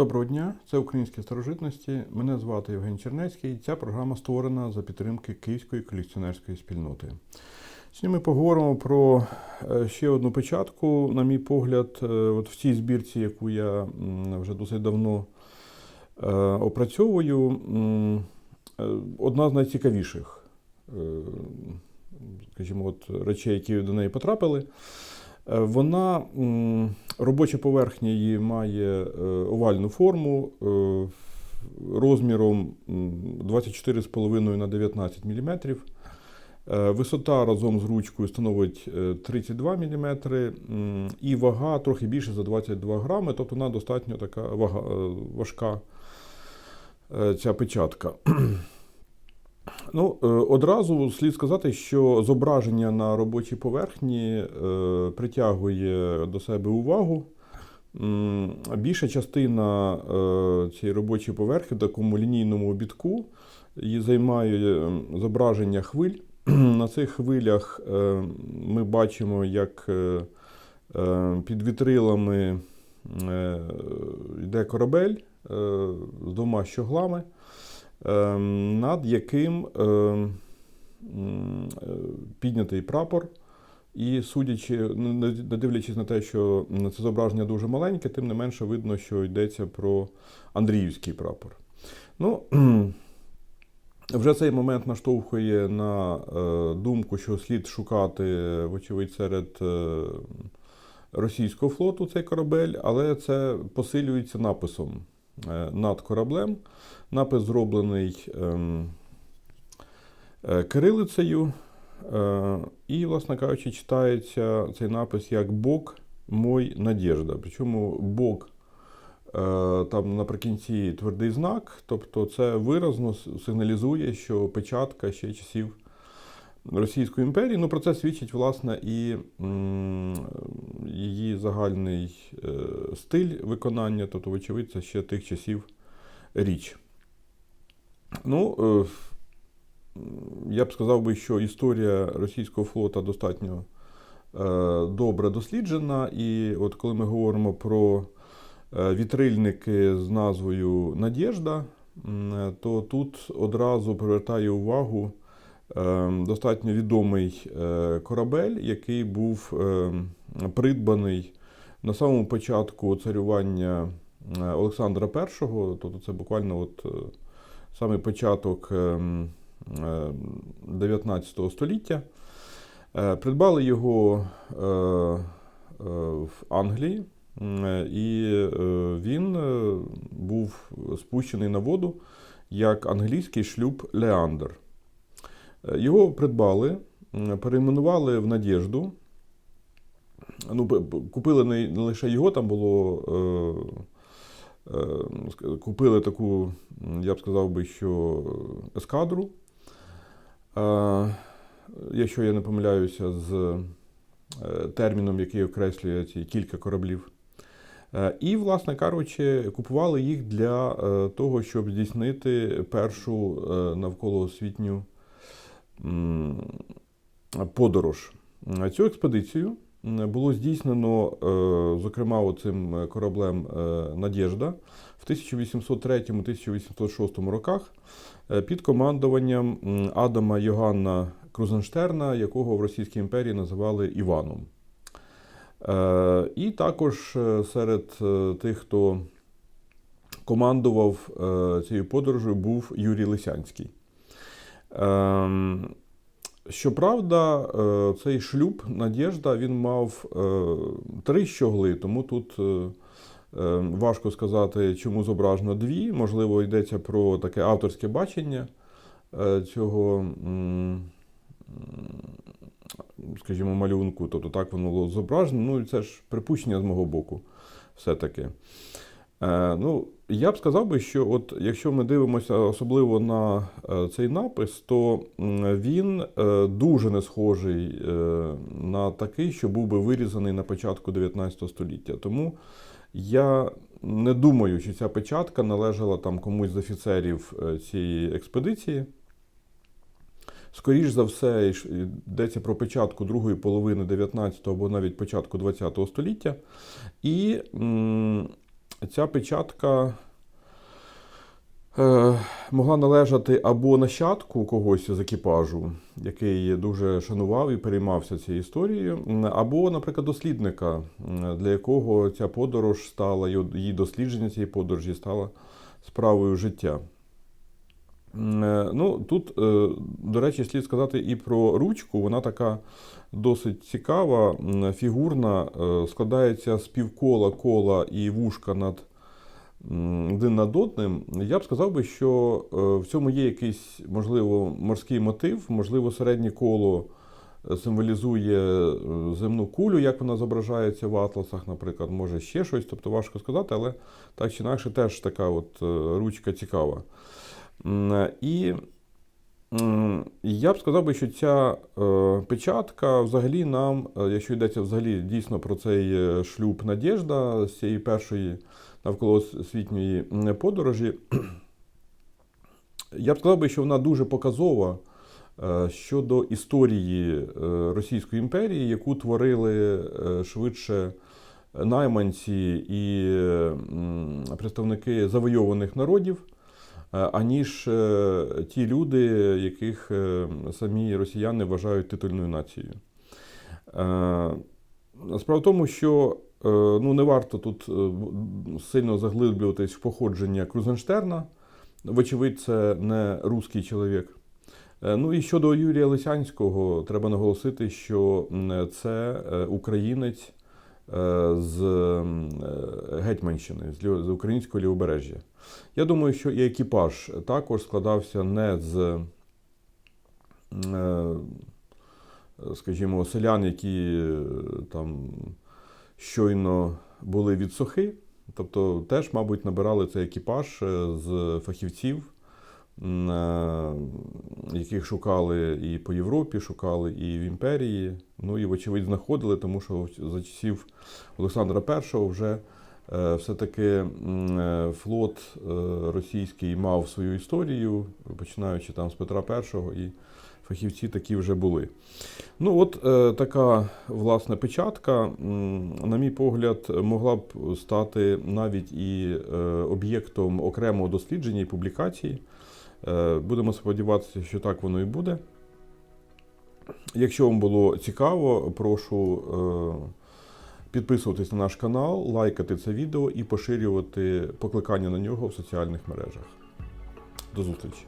Доброго дня, це українські старожитності. Мене звати Євген Чернецький. Ця програма створена за підтримки Київської колекціонерської спільноти. Сьогодні ми поговоримо про е, ще одну печатку, на мій погляд, е, от в цій збірці, яку я вже досить давно е, опрацьовую. Одна з найцікавіших, скажімо, от, речей, які до неї потрапили. Е, Вона робоча поверхня її має е, овальну форму е, розміром 24,5 на 19 мм. Висота разом з ручкою становить е, 32 мм і вага трохи більше за 22 грами, тобто вона достатньо така вага, важка ця печатка. Ну, е, одразу слід сказати, що зображення на робочій поверхні е, притягує до себе увагу. Більша частина е, цієї робочої поверхні в такому лінійному обідку її займає зображення хвиль. На цих хвилях ми бачимо, як під вітрилами йде корабель з двома щоглами над яким е, м, е, піднятий прапор. І судячи, ну, не дивлячись на те, що це зображення дуже маленьке, тим не менше видно, що йдеться про Андріївський прапор. Ну, вже цей момент наштовхує на е, думку, що слід шукати, вочевидь, серед е, російського флоту цей корабель, але це посилюється написом над кораблем. Напис зроблений ем, е, кирилицею, е, і, власне кажучи, читається цей напис як Бог мой надіжда. Причому Бог е, там наприкінці твердий знак, тобто це виразно сигналізує, що печатка ще часів Російської імперії. Ну, про це свідчить, власне, і її загальний е, стиль виконання, тобто, вочевидь, це ще тих часів річ. Ну, е, я б сказав би, що історія російського флота достатньо е, добре досліджена. І от коли ми говоримо про вітрильники з назвою Надєжда, то тут одразу привертає увагу достатньо відомий е, корабель, який був е, придбаний на самому початку царювання е, Олександра І, тобто це буквально от е, саме початок ем, е, 19 століття. Е, Придбали його в Англії, і він був спущений на воду як англійський шлюб Леандр. Е, Його придбали, перейменували в Надєжду. Ну, купили не лише його, там було. Е, е, ск- купили таку, я б сказав би, що ескадру. Якщо я не помиляюся з терміном, який окреслює ці кілька кораблів. І, власне кажучи, купували їх для того, щоб здійснити першу навколоосвітню подорож. Цю експедицію було здійснено, е, зокрема, цим кораблем е, Надєжда в 1803-1806 роках е, під командуванням Адама Йоганна Крузенштерна, якого в Російській імперії називали Іваном. І також серед тих, хто командував цією подорожею, був Юрій Лисянський. Щоправда, е, цей шлюб Надєжда він мав е, три щогли, тому тут е, важко сказати, чому зображено дві. Можливо, йдеться про таке авторське бачення цього, скажімо, малюнку. Тобто так воно було зображено. Ну, це ж припущення з мого боку, все-таки. Ну, я б сказав би, що от якщо ми дивимося особливо на е, цей напис, то він е, дуже не схожий е, на такий, що був би вирізаний на початку 19 століття. Тому я не думаю, що ця печатка належала там комусь з офіцерів цієї експедиції. Скоріш за все, йдеться про початку другої половини 19 або навіть початку 20 століття. І ця печатка е, могла належати або нащадку когось з екіпажу, який дуже шанував і переймався цією історією, або, наприклад, дослідника, для якого ця подорож стала, її дослідження цієї подорожі стало справою життя. Е, Ну, тут, е, до речі, слід сказати і про ручку. Вона така досить цікава, фігурна, е, складається з півкола, кола і вушка над один над одним. Я б сказав би, що в цьому є якийсь, можливо, морський мотив, можливо, середнє коло символізує земну кулю, як вона зображається в атласах, наприклад, може ще щось, тобто важко сказати, але так чи інакше теж така от ручка цікава. І я б сказав би, що ця е, печатка взагалі нам, е, якщо йдеться взагалі дійсно про цей е, шлюб Надєжда з цієї першої навколосвітньої подорожі, я б сказав би, що вона дуже показова щодо історії Російської імперії, яку творили швидше найманці і представники завойованих народів, аніж е, ті люди, яких е, самі росіяни вважають титульною нацією. Е, Справа в тому, що е, ну, не варто тут е, сильно заглиблюватись в походження Крузенштерна. Вочевидь, це не русський чоловік. Е, Ну і щодо Юрія Лисянського, треба наголосити, що це е, українець е, з е, Гетьманщини, з українського лівобережжя. Я думаю, що і екіпаж також складався не з, е, скажімо, селян, які е, там щойно були від сохи. Тобто теж, мабуть, набирали цей екіпаж е, з фахівців, е, яких шукали і по Європі, шукали і в імперії. Ну і, вочевидь, знаходили, тому що за часів Олександра І вже е, все-таки е, флот е, російський мав свою історію, починаючи там з Петра І, і фахівці такі вже були. Ну, от така власне печатка, на мій погляд, могла б стати навіть і об'єктом окремого дослідження і публікації. Е, будемо сподіватися, що так воно і буде. Якщо вам було цікаво, прошу е, підписуватись на наш канал, лайкати це відео і поширювати покликання на нього в соціальних мережах. До зустрічі!